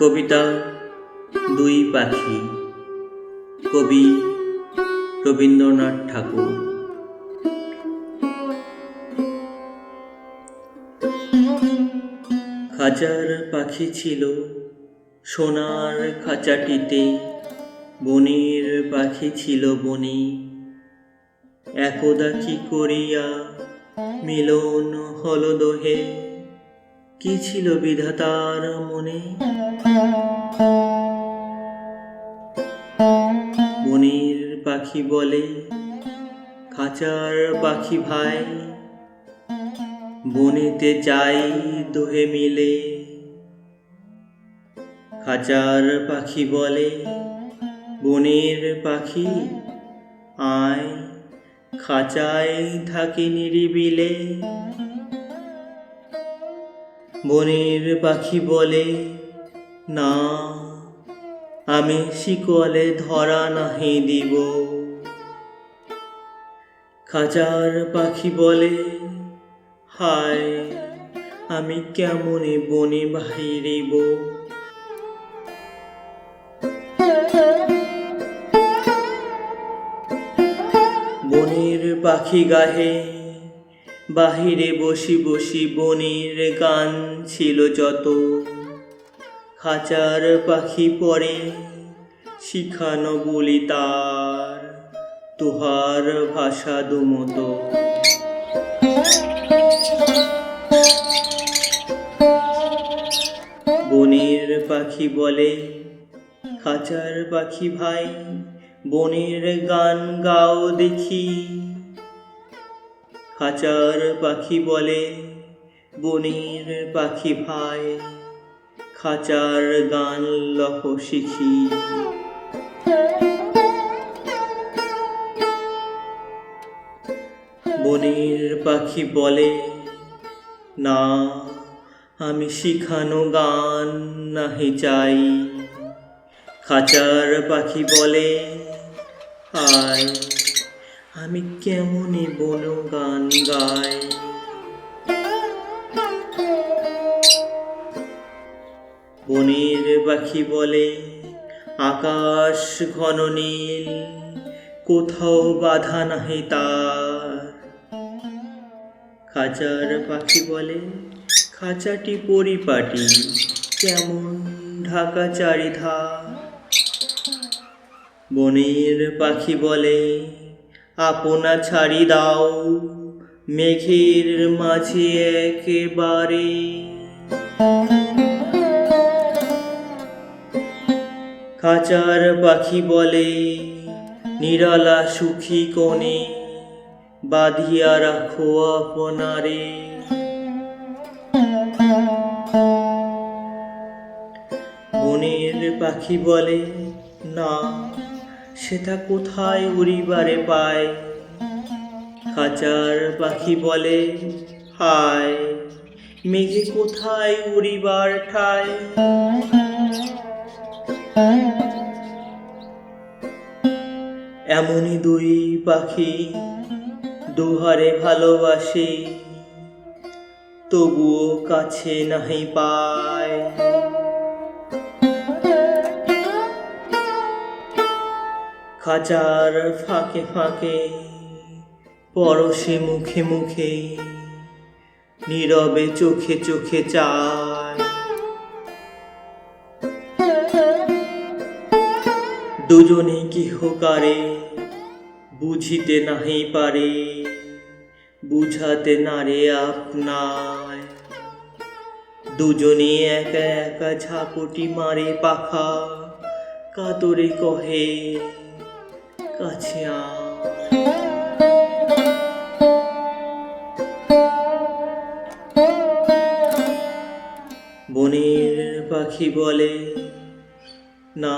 কবিতা দুই পাখি। কবি রবীন্দ্রনাথ ঠাকুর। খাঁচার পাখি ছিল সোনার খাঁচাটিতে, বনের পাখি ছিল বনে। একদা কি করিয়া মিলন হল দোহে? কি ছিল বিধাতার মনে? বনের পাখি বলে, খাঁচার পাখি ভাই। বনেতে যাই দোহে মিলে, খাঁচার পাখি বলে, বনের পাখি আয়। খাঁচায় থাকি নিরিবিলে বনের পাখি বলে, না, আমি শিকলে ধরা নাহি দিব। খাঁচার পাখি বলে, হায়, আমি কেমনে বনে বাহিরিব? বনের পাখি গাহে বাহিরে বসি বসি বনের গান ছিল যত। খাঁচার পাখি পরে শিখানো বলি তার। তোহার ভাষা দুমতো। বনের পাখি বলে, খাঁচার পাখি ভাই, বনের গান গাও দেখি। খাঁচার পাখি বলে, বনের পাখি ভাই, খাঁচার গান লহ শিখি। বনের পাখি বলে, না, আমি শিখানো গান নাহি চাই। খাঁচার পাখি বলে হায় আমি কেমনে বন গান গাই? বনের পাখি বলে, আকাশ ঘন নীল, কোথাও বাধা নাহি তার। খাঁচার পাখি বলে, খাঁচাটি পরিপাটি, কেমন ঢাকা চারিধা বনের পাখি বলে আপনা ছাড়ি দাও। মেঘের মাঝে একেবারে। খাঁচার পাখি বলে, নিরালা সুখী কোণে, বাঁধিয়া রাখো আপনারে। বনের পাখি বলে, না। সেটা কোথায় উড়িবারে পায়? খাঁচার পাখি বলে, হায়, মেঘে কোথায় উড়িবার ঠায় এমনই দুই পাখি দুহারে ভালোবাসে, তবুও কাছে নাহি পায়। খাঁচার ফাঁকে ফাঁকে, পরশে মুখে মুখে, নীরবে চোখে চোখে চায়। দুজনে গৃহকারে, বুঝিতে নাহি পারে, বুঝাতে নারে আপনায়। দুজনে একা একা ঝাপটি মারে পাখা, কাতরে কহে কাছে। বনের পাখি বলে, না,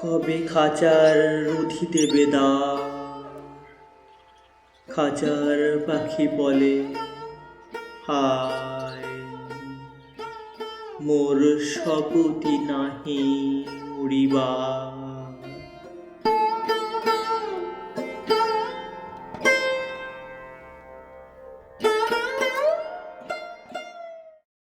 কবে খাঁচার রুধি দেবে দা খাঁচার পাখি বলে, হায়, মোর শপতি নাহি উড়িবা